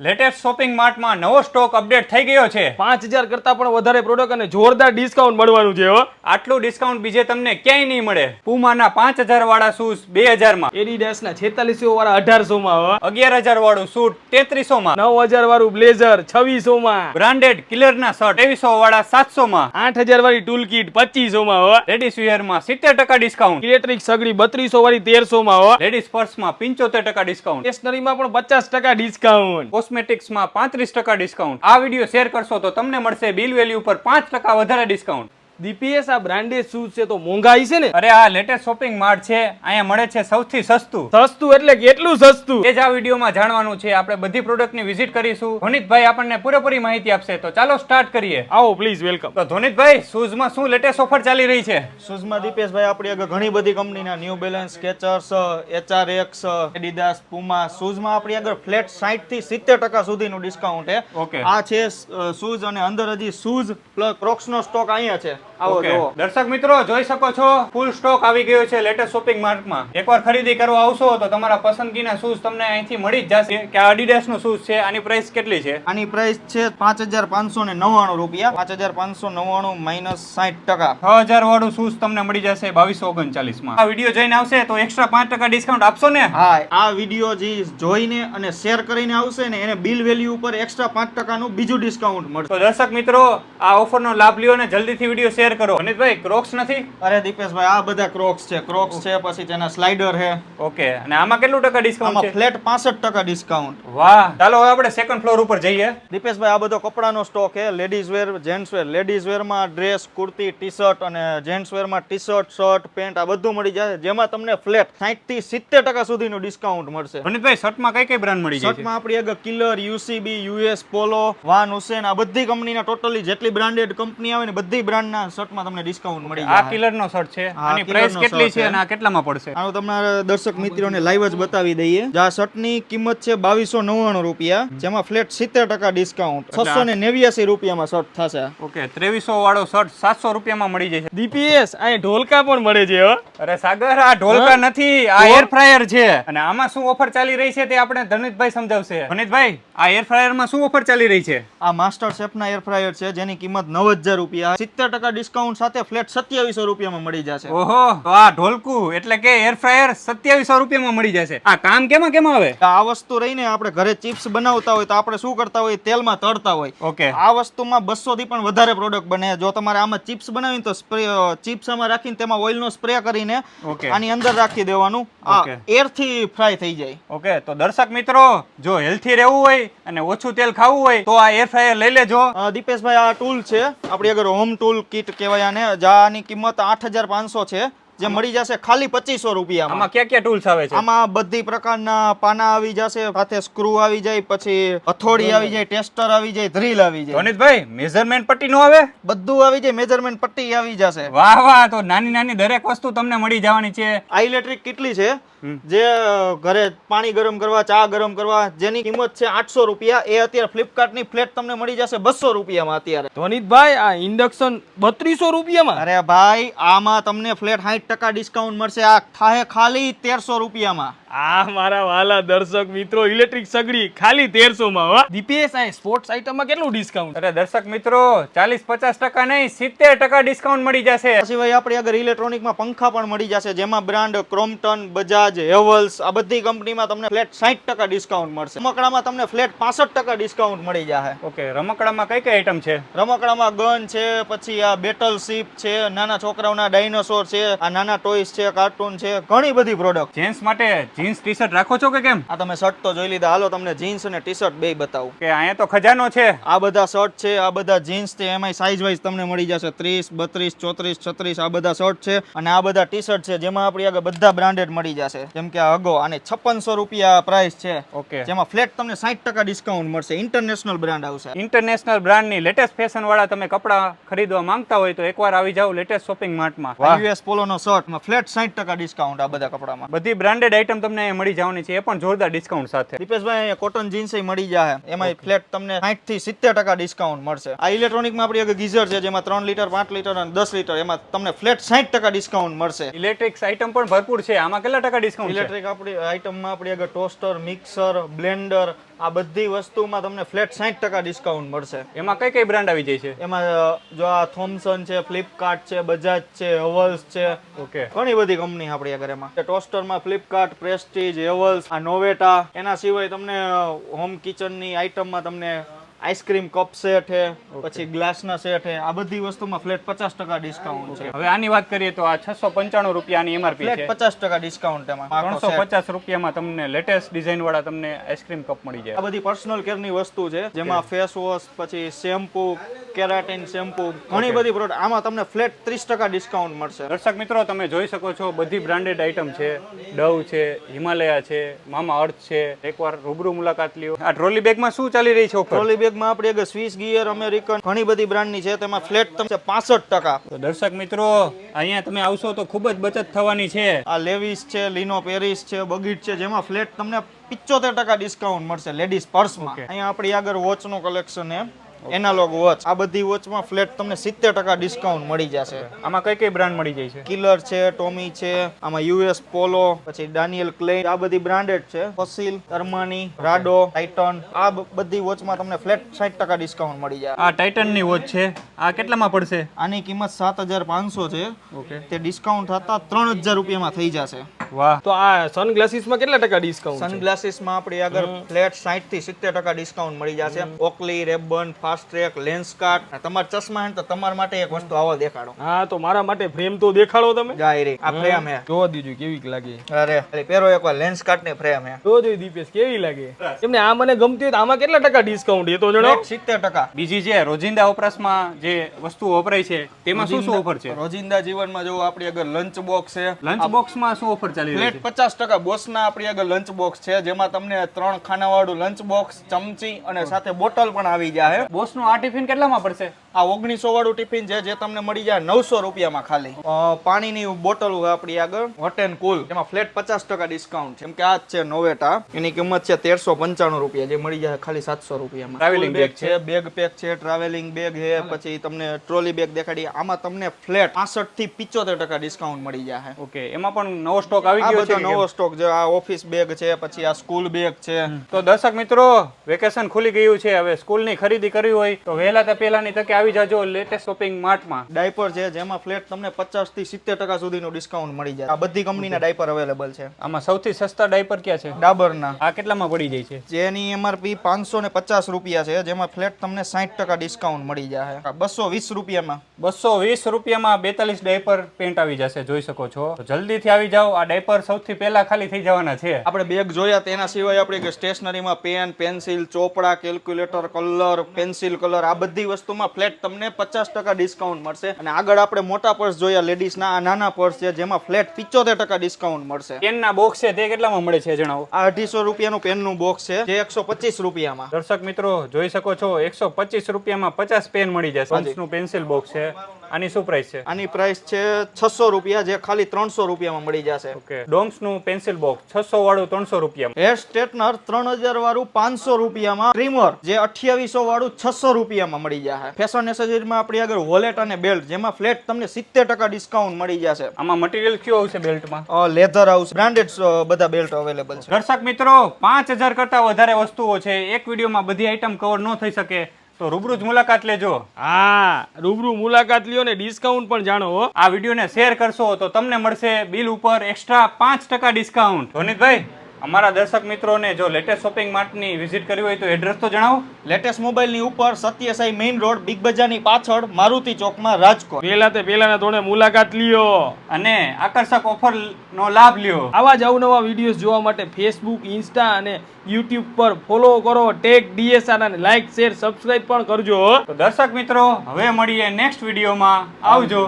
Latest shopping માર્ટમાં નવો stock update થઈ ગયો છે. પાંચ હજાર કરતા પણ વધારે પ્રોડક્ટ અને જોરદાર ડિસ્કાઉન્ટ મળવાનું છે આટલું ડિસ્કાઉન્ટ બીજે તમને ક્યાંય નહીં મળે. પુમાના પાંચ હજાર વાળા શૂઝ બે હજારમાં. એડિડાસ ના છેતાલીસો વાળા અઢારસો માં અગિયાર હજાર વાળું સૂટ તેત્રીસો માં નવ હજાર વાળું બ્લેઝર છવ્વીસો માં બ્રાન્ડેડ કિલરના શર્ટ ત્રેવીસો વાળા સાતસો માં આઠ હજાર વાળી ટૂલ કિટ પચીસો માં હો. લેડીઝમાં સિત્તેર ટકા ડિસ્કાઉન્ટ ઇલેક્ટ્રિક સગડી બત્રીસો વાળી તેરસો માં હો લેડીઝ પર્સમાં પંચોતેર ટકા ડિસ્કાઉન્ટ સ્ટેશનરીમાં પણ પચાસ ટકા ડિસ્કાઉન્ટ કોસ્મેટિક્સમાં પાંત્રીસ ટકા ડિસ્કાઉન્ટ આ વીડિયો શેર કરશો તો તમને મળશે બિલ વેલ્યુ પર પાંચ ટકા વધારે ડિસ્કાઉન્ટ દીપીએસ આ બ્રાન્ડેડ શૂઝ છે તો મોંઘાઈ છે ને? અરે આ લેટેસ્ટ શોપિંગ માર્ટ છે અહીંયા મળે છે સૌથી સસ્તું. સસ્તું એટલે કેટલું સસ્તું. એ જ આ વિડીયોમાં જાણવાનું છે આપણે બધી પ્રોડક્ટની વિઝિટ કરીશું. ધોનિતભાઈ આપણને પૂરેપૂરી માહિતી આપશે તો ચાલો સ્ટાર્ટ કરીએ. આવો પ્લીઝ વેલકમ તો ધોનિતભાઈ શૂઝમાં શું લેટેસ્ટ ઓફર ચાલી રહી છે? શૂઝમાં દીપેશભાઈ આપણી આગળ ઘણી બધી કંપનીના New Balance Skechers HRX Adidas Puma શૂઝમાં આપણી આગળ ફ્લેટ 60 થી સિત્તેર ટકા સુધીનું ડિસ્કાઉન્ટ છે. આ છે શૂઝ અને અંદર હજી શૂઝ પ્લસ ક્રોક્સનો સ્ટોક અહીંયા છે. આવો જુઓ. દર્શક મિત્રો જોઈ શકો છો ફૂલ સ્ટોક આવી ગયો છે લેટેસ્ટ શોપિંગ માર્ટમાં એકવાર ખરીદી કરવા આવશો તો તમારા પસંદગીના શૂઝ તમને અહીંથી મળી જ જશે. કે આ Adidas નું શૂઝ છે આની પ્રાઇસ કેટલી છે? આની પ્રાઇસ છે પાંચ હજાર પાંચસો ને નવ્વાણું રૂપિયા. પાંચ હજાર પાંચસો નવ્વાણું માઇનસ સાઠ ટકા. છ હજાર વાળું શૂઝ તમને મળી જશે બાવીસો ઓગણચાલીસમાં. આ વીડિયો જોઈને આવશે તો એક્સ્ટ્રા પાંચ ટકા ડિસ્કાઉન્ટ આપશો ને? હા આ વીડિયો જે જોઈને અને શેર કરીને આવશે ને એને બિલ વેલ્યુ ઉપર એક્સ્ટ્રા પાંચ ટકાનું બીજું ડિસ્કાઉન્ટ મળશે. તો દર્શક મિત્રો આ ઓફરનો લાભ લ્યો અને જલ્દીથી વીડિયો શેર કરો. અનિતભાઈ ક્રોક્સ નથી? અરે દીપેશભાઈ આ બધા ક્રોક્સ છે. ક્રોક્સ છે પછી તેના સ્લાઇડર છે. ઓકે. અને આમાં કેટલું ટકા ડિસ્કાઉન્ટ છે? ફ્લેટ પાસઠ ટકા ડિસ્કાઉન્ટ વાહ. ચાલો હવે આપણે સેકન્ડ ફ્લોર ઉપર જઈએ. દીપેશભાઈ આ બધો કપડાનો સ્ટોક છે. Ladies wear gents wear ladies વેરમાં dress kurti T shirt અને જેન્ટ્સ વેરમાં ટી શર્ટ શર્ટ પેન્ટ આ બધું મળી જશે જેમાં તમને ફ્લેટ સાઠથી સિત્તેર ટકા સુધીનું ડિસ્કાઉન્ટ મળશે. અનિતભાઈ શર્ટમાં કઈ કઈ બ્રાન્ડ મળી જાય શર્ટમાં આપણી એક Killer UCB US Polo Van Heusen આ બધી કંપનીના ટોટલી જેટલી બ્રાન્ડેડ કંપની આવે ને બધી બ્રાન્ડના શર્ટમાં તમને ડિસ્કાઉન્ટ મળી આ જશે કિલર નો શર્ટ છે. આની પ્રાઇસ કેટલી છે. અને આ કેટલામાં પડશે? આનો તમને દર્શક મિત્રોને લાઈવ જ બતાવી દઈએ. જે આ શર્ટની કિંમત છે બાવીસો નવ્વાણું રૂપિયા જેમાં ફ્લેટ સિત્તેર ટકા ડિસ્કાઉન્ટ છસો ને નેવ્યાસી રૂપિયામાં શર્ટ થશે. ઓકે ત્રેવીસો વાળો શર્ટ સાતસો રૂપિયામાં મળી જાય છે દીપીએસ અહીં ઢોલકા પણ મળે છે અરે સાગર આ ઢોલકા નથી આ એર ફ્રાયર છે. અને આમાં શું ઓફર ચાલી રહી છે તે આપણે ધનિતભાઈ સમજાવશે. ધનિતભાઈ આ એર ફ્રાયરમાં શું ઓફર ચાલી રહી છે? આ માસ્ટર શેફના એર ફ્રાયર છે જેની કિંમત નવ હજાર રૂપિયા. સિત્તેર ટકા ડિસ્કાઉન્ટ સાથે ફ્લેટ સત્યાવીસો રૂપિયામાં મળી જશે. ઓહો તો આ ઢોલકું એટલે કે એર ફ્રાયર સત્યાવીસો રૂપિયામાં મળી જશે. આ કામ કેમાં કેમાં આવે? આ વસ્તુ રહીને આપણે ઘરે ચિપ્સ બનાવતા હોય તો આપણે શું કરતા હોય? તેલમાં તળતા હોય. ઓકે આ વસ્તુમાં બસો થી પણ વધારે પ્રોડક્ટ બને. જો તમારે આમાં ચિપ્સ બનાવીને તો સ્પ્રે ચિપ્સ આમાં રાખીને તેમાં ઓઇલનો સ્પ્રે કરીને આની અંદર રાખી દેવાનું. આ એરથી ફ્રાય થઈ જાય. ઓકે તો દર્શક મિત્રો જો હેલ્થી રહેવું હોય અને ઓછું તેલ ખાવું હોય તો આ એર ફ્રાયર લઈ લેજો. દીપેશભાઈ આ ટૂલ છે. આપણી આગળ હોમ ટૂલ કિટ કહેવાય આને જાની કિંમત આઠ હજાર પાંચસો છે. જે મળી જશે ખાલી પચીસો રૂપિયામાં. આમાં ક્યાં ક્યાં ટૂલ્સ આવે છે? આમાં બધી પ્રકારના પાના આવી જશે સાથે સ્ક્રૂ આવી જાય પછી હથોડી આવી જાય ટેસ્ટર આવી જાય ડ્રીલ આવી જાય. અનિતભાઈ મેઝરમેન્ટ પટ્ટી નો આવે? બધું આવી જાય મેજરમેન્ટ પટ્ટી આવી જશે. વાહ વાહ તો નાની નાની દરેક વસ્તુ તમને મળી જવાની છે. આ ઇલેક્ટ્રિક કેટલી છે? જે ઘરે પાણી ગરમ કરવા ચા ગરમ કરવા જેની કિંમત છે આઠસો રૂપિયા. એ અત્યારે ફ્લિપકાર્ટની ફ્લેટ તમને મળી જશે બસો રૂપિયામાં અત્યારે. ધ્વનિતભાઈ આ ઇન્ડક્શન બત્રીસો રૂપિયામાં? અરે ભાઈ આમાં તમને ફ્લેટ સાઠ ટકા ડિસ્કાઉન્ટ મળશે. આ થાહે ખાલી તેરસો રૂપિયામાં. આ મારા વાલા દર્શક મિત્રો ઇલેક્ટ્રિક સગડી ખાલી તેરસો માં હો. દીપીએસ આ સ્પોર્ટ્સ આઇટમમાં કેટલું ડિસ્કાઉન્ટ અરે દર્શક મિત્રો ચાલીસ પચાસ ટકા નહીં સિત્તેર ટકા ડિસ્કાઉન્ટ મળી જશે. સિવાય આપણી આગળ ઇલેક્ટ્રોનિકમાં પંખા પણ મળી જશે જેમાં બ્રાન્ડ ક્રોમ્પટન બજાજ હેવલ્સ આ બધી કંપનીમાં તમને ફ્લેટ સાઠ ટકા ડિસ્કાઉન્ટ મળશે. રમકડામાં તમને ફ્લેટ પાસઠ ટકા ડિસ્કાઉન્ટ મળી જશે ઓકે રમકડામાં કઈ કઈ આઈટમ છે? રમકડામાં ગન છે પછી આ બેટલ શીપ છે નાના છોકરાઓના ડાયનોસોર છે આ નાના ટોયસ છે કાર્ટૂન છે ઘણી બધી પ્રોડક્ટ જેન્ટ્સ માટે જીન્સ ટી શર્ટ રાખો છો કે કેમ? આ તમે શર્ટ તો જોઈ લીધા. હાલો તમને જીન્સ અને ટી શર્ટ બે બતાવું. કે અહીંયા તો ખજાનો છે. આ બધા શર્ટ છે આ બધા જીન્સ છે એમાં સાઇઝ વાઇઝ તમને મળી જશે ત્રીસ બત્રીસ ચોત્રીસ છત્રીસ આ બધા શર્ટ છે. અને આ બધા ટી શર્ટ છે જેમાં આપણી આગળ બધા બ્રાન્ડેડ મળી જશે. જેમ કે આ અગો અને છપ્પનસો રૂપિયા પ્રાઇસ છે. ઓકે. જેમાં ફ્લેટ તમને સાઠ ટકા ડિસ્કાઉન્ટ મળશે. ઇન્ટરનેશનલ બ્રાન્ડ આવશે. ઇન્ટરનેશનલ બ્રાન્ડની લેટેસ્ટ ફેશન વાળા તમે કપડા ખરીદવા માંગતા હોય તો એકવાર આવી જાઓ લેટેસ્ટ શોપિંગ માર્ટમાં યુએસ પોલોનો શર્ટમાં ફ્લેટ સાઠ ટકા ડિસ્કાઉન્ટ આ બધા કપડામાં. બધી બ્રાન્ડેડ આઈટમ તમને અહીંયા મળી જવાની છે. એ પણ જોરદાર ડિસ્કાઉન્ટ સાથે. દીપેશભાઈ અહીંયા કોટન જીન્સ મળી જાય એમાં ફ્લેટ તમને સાઠથી સિત્તેર ટકા ડિસ્કાઉન્ટ મળશે. આ ઇલેક્ટ્રોનિકમાં આપણી એક ગીઝર છે જેમાં ત્રણ લીટર પાંચ લીટર અને દસ લીટર એમાં તમને ફ્લેટ સાઠ ટકા ડિસ્કાઉન્ટ મળશે. ઇલેક્ટ્રિક્સ આઈટમ પણ ભરપૂર છે. આમાં કેટલા ટકા ડિસ્કાઉન્ટ ઇલેક્ટ્રિક આપણી આઇટમમાં આપણી આગળ ટોસ્ટર મિક્સર બ્લેન્ડર આ બધી વસ્તુમાં તમને ફ્લેટ સાઠ ટકા ડિસ્કાઉન્ટ મળશે. એમાં કઈ કઈ બ્રાન્ડ આવી જાય છે? એમાં જો આ થોમસન છે ફ્લિપકાર્ટ છે બજાજ છે હવલ્સ છે. ઓકે ઘણી બધી કંપની આપણી આગળ એમાં. ટોસ્ટરમાં ફ્લિપકાર્ટ પ્રેસ્ટીજ હેવલ્સ આ નોવેટા એના સિવાય તમને હોમ કિચનની આઇટમમાં તમને આઈસ્ક્રીમ કપ સેટ છે પછી ગ્લાસના સેટ છે. આ બધી વસ્તુમાં ફ્લેટ પચાસ ટકા ડિસ્કાઉન્ટ છે. હવે આની વાત કરીએ તો આ છસો પંચાણું રૂપિયાની એમઆરપી છે. પચાસ ટકા ડિસ્કાઉન્ટ એમાં. ત્રણસો પચાસ રૂપિયામાં તમને લેટેસ્ટ ડિઝાઇન વાળા તમને આઈસ્ક્રીમ કપ મળી જાય. આ બધી પર્સનલ કેરની વસ્તુ છે જેમાં ફેસ વોશ પછી શેમ્પુ કેરાટીન શેમ્પુ ઘણી બધી પ્રોડક્ટ આમાં તમને ફ્લેટ ત્રીસ ટકા ડિસ્કાઉન્ટ મળશે. દર્શક મિત્રો તમે જોઈ શકો છો બધી બ્રાન્ડેડ આઇટમ છે. ડવ છે હિમાલયા છે મામા અર્થ છે. એકવાર રૂબરૂ મુલાકાત લ્યો. આ ટ્રોલી બેગમાં શું ચાલી રહી છે ઓફર? ટ્રોલી બેગમાં આપણી આગળ સ્વિસ ગિયર અમેરિકન ઘણી બધી બ્રાન્ડની છે. તેમાં ફ્લેટ તમને પાસઠ ટકા. તો દર્શક મિત્રો અહીંયા તમે આવશો તો ખૂબ જ બચત થવાની છે. આ લેવિસ છે લીનો પેરિસ છે બગીટ છે જેમાં ફ્લેટ તમને પિચોતેર ટકા ડિસ્કાઉન્ટ મળશે લેડીઝ પર્સમાં. અહીંયા આપણી આગળ વોચનું કલેક્શન છે. એનાલોગ વોચ આ બધી વોચમાં ફ્લેટ તમને સિત્તેર ટકા ડિસ્કાઉન્ટ મળી જશે. આમાં કઈ કઈ બ્રાન્ડ મળી જાય છે? કિલર છે ટોમી છે આમાં યુએસ પોલો પછી ડાનિયલ ક્લે આ બધી બ્રાન્ડેડ છે. ફસિલ અર્માની રાડો ટાઇટન આ બધી વોચમાં તમને ફ્લેટ સાઠ ટકા ડિસ્કાઉન્ટ મળી જાય. આ ટાઇટનની વોચ છે. આ કેટલામાં પડશે? આની કિંમત સાત હજાર પાંચસો છે. ઓકે તે ડિસ્કાઉન્ટ થતા ત્રણ હજાર રૂપિયામાં થઈ જશે. વાહ. તો આ સનગ્લાસીસમાં કેટલા ટકા ડિસ્કાઉન્ટ સનગ્લાસીસમાં આપણે આગળ ફ્લેટ સાઠથી સિત્તેર ટકા ડિસ્કાઉન્ટ મળી જશે. Oakley Rayban Fastrack Lenskart તમારા ચશ્મા હે ને તો તમારા માટે એક વસ્તુ આવો દેખાડો. હા તો મારા માટે ફ્રેમ તો દેખાડો તમે. જાય રે. આ ફ્રેમ હે. જોવા દીજો કેવી લાગે? અરે પેરો એકવાર લેન્સ કાર્ટ ને ફ્રેમ હે. જો જોઈ દીપેશ કેવી લાગે? એમને આ મને ગમતી હોય તો આમાં કેટલા ટકા ડિસ્કાઉન્ટ એ તો જણાવો. સિત્તેર ટકા. બીજી જે રોજિંદા વપરાશમાં જે વસ્તુ વપરાય છે તેમાં શું શું ઓફર છે? રોજિંદા જીવનમાં જો આપણી આગળ લંચ બોક્સ છે લંચ બોક્સમાં શું ઓફર ચાલી રહી છે? પચાસ ટકા બોસના આપણી આગળ લંચ બોક્સ છે જેમાં તમને ત્રણ ખાનાવાળું લંચ બોક્સ ચમચી અને સાથે બોટલ પણ આવી જાય બોસનું આ ટિફિન કેટલામાં પડશે? આ ઓગણીસો વાળું ટિફિન છે જે તમને મળી જાય નવસો રૂપિયામાં ખાલી. પાણીની બોટલ આપણી આગળ હોટ એન્ડ કુલ એમાં ફ્લેટ પચાસ ટકા ડિસ્કાઉન્ટ જેમ કે આ છે નોવેટા. એની કિંમત છે તેરસો પંચાણું રૂપિયા જે મળી જાય ખાલી સાતસો રૂપિયામાં. ટ્રાવેલિંગ બેગ છે. બેગ પેક છે ટ્રાવેલિંગ બેગ છે પછી તમને ટ્રોલી બેગ દેખાડી. આમાં તમને ફ્લેટ પાસઠથી પિચોતેર ટકા ડિસ્કાઉન્ટ મળી જાય. ઓકે એમાં પણ નવો સ્ટોક આવી ગયો છે નવો સ્ટોક જે આ ઓફિસ બેગ છે પછી આ સ્કૂલ બેગ છે. તો દર્શક મિત્રો વેકેશન ખુલી ગયું છે. હવે સ્કૂલની ખરીદી કરવી હોય તો વહેલા તે પહેલાની તકે આવી જાજો લેટેસ્ટ શોપિંગ માર્ટમાં ડાયપર છે જેમાં ફ્લેટ તમને પચાસથી સિત્તેર ટકા સુધીનું ડિસ્કાઉન્ટ મળી જાય. આ બધી કંપનીના ડાયપર અવેલેબલ છે. આમાં સૌથી સસ્તા ડાયપર ક્યાં છે? ડાબરના. આ કેટલામાં પડી જાય છે? જેની એમઆરપી પાંચસો ને પચાસ રૂપિયા છે જેમાં ફ્લેટ તમને સાઠ ટકા ડિસ્કાઉન્ટ મળી જાય બસો વીસ રૂપિયામાં. બસો વીસ રૂપિયામાં બેતાલીસ ડાયપર પેન્ટ આવી જશે જોઈ શકો છો. જલ્દીથી આવી જાઓ આ ડાયપર સૌથી પહેલા ખાલી થઈ જવાના છે. આપણે બેગ જોયા તેના સિવાય આપણે સ્ટેશનરીમાં પેન પેન્સિલ ચોપડા કેલ્ક્યુલેટર કલર પેન્સિલ કલર આ બધી વસ્તુમાં ફ્લેટ તમને પચાસ ટકા ડિસ્કાઉન્ટ મળશે. અને આગળ આપણે મોટા પર્સ જોયા લેડીઝના આ નાના પર્સ છે જેમાં ફ્લેટ પિચોતેર ટકા ડિસ્કાઉન્ટ મળશે. પેનના બોક્સ છે તે કેટલામાં મળે છે જણાવો? આ અઢીસો રૂપિયાનું પેનનું બોક્સ છે જે એકસો પચીસ રૂપિયામાં. દર્શક મિત્રો જોઈ શકો છો એકસો પચીસ રૂપિયામાં પચાસ પેન મળી જશે. પેન્સિલ બોક્સ છે. આની શું પ્રાઇસ છે? આની પ્રાઇસ છે છસો રૂપિયા જે ખાલી ત્રણસો રૂપિયામાં મળી જશે. ઓકે ડોમ્સનું પેન્સિલ બોક્સ છસો વાળું ત્રણસો રૂપિયામાં. હેર સ્ટ્રેટનર ત્રણ હજાર વાળું પાંચસો રૂપિયામાં. ટ્રીમર જે અઠ્યાવીસો વાળું છસો રૂપિયામાં મળી જશે. ફેશન એસેસરીમાં આપણી આગળ વોલેટ અને બેલ્ટ જેમાં ફ્લેટ તમને સિત્તેર ટકા ડિસ્કાઉન્ટ મળી જશે. આમાં મટીરિયલ કયું આવશે બેલ્ટમાં લેધર હાઉસ બ્રાન્ડેડ બધા બેલ્ટ અવેલેબલ છે. દર્શક મિત્રો પાંચ હજાર કરતા વધારે વસ્તુઓ છે. એક વિડીયોમાં બધી આઈટમ કવર ન થઈ શકે. તો રૂબરૂ જ મુલાકાત લેજો. હા રૂબરૂ મુલાકાત લ્યો ને ડિસ્કાઉન્ટ પણ જાણો હો. આ વિડીયોને શેર કરશો તો તમને મળશે બિલ ઉપર એક્સ્ટ્રા પાંચ ટકા ડિસ્કાઉન્ટ ધોનીતભાઈ અમારા દર્શક મિત્રોને જો લેટેસ્ટ શોપિંગ માર્ટની વિઝિટ કરવી હોય તો એડ્રેસ તો જણાવો. લેટેસ્ટ મોબાઈલની ઉપર સત્યસાઈ મેઇન રોડ બિગ બજારની પાછળ મારુતિ ચોકમાં રાજકોટ. પહેલા તે પહેલાના ધોરણે મુલાકાત લ્યો. અને આકર્ષક ઓફર નો લાભ લ્યો. આવા જ અવનવા વિડીયોઝ જોવા માટે ફેસબુક ઇન્સ્ટા અને યુટ્યુબ પર ફોલો કરો. ટેગ ડીએસઆર અને લાઇક શેર સબસ્ક્રાઇબ પણ કરજો તો દર્શક મિત્રો હવે મળીએ નેક્સ્ટ વિડીયોમાં આવજો.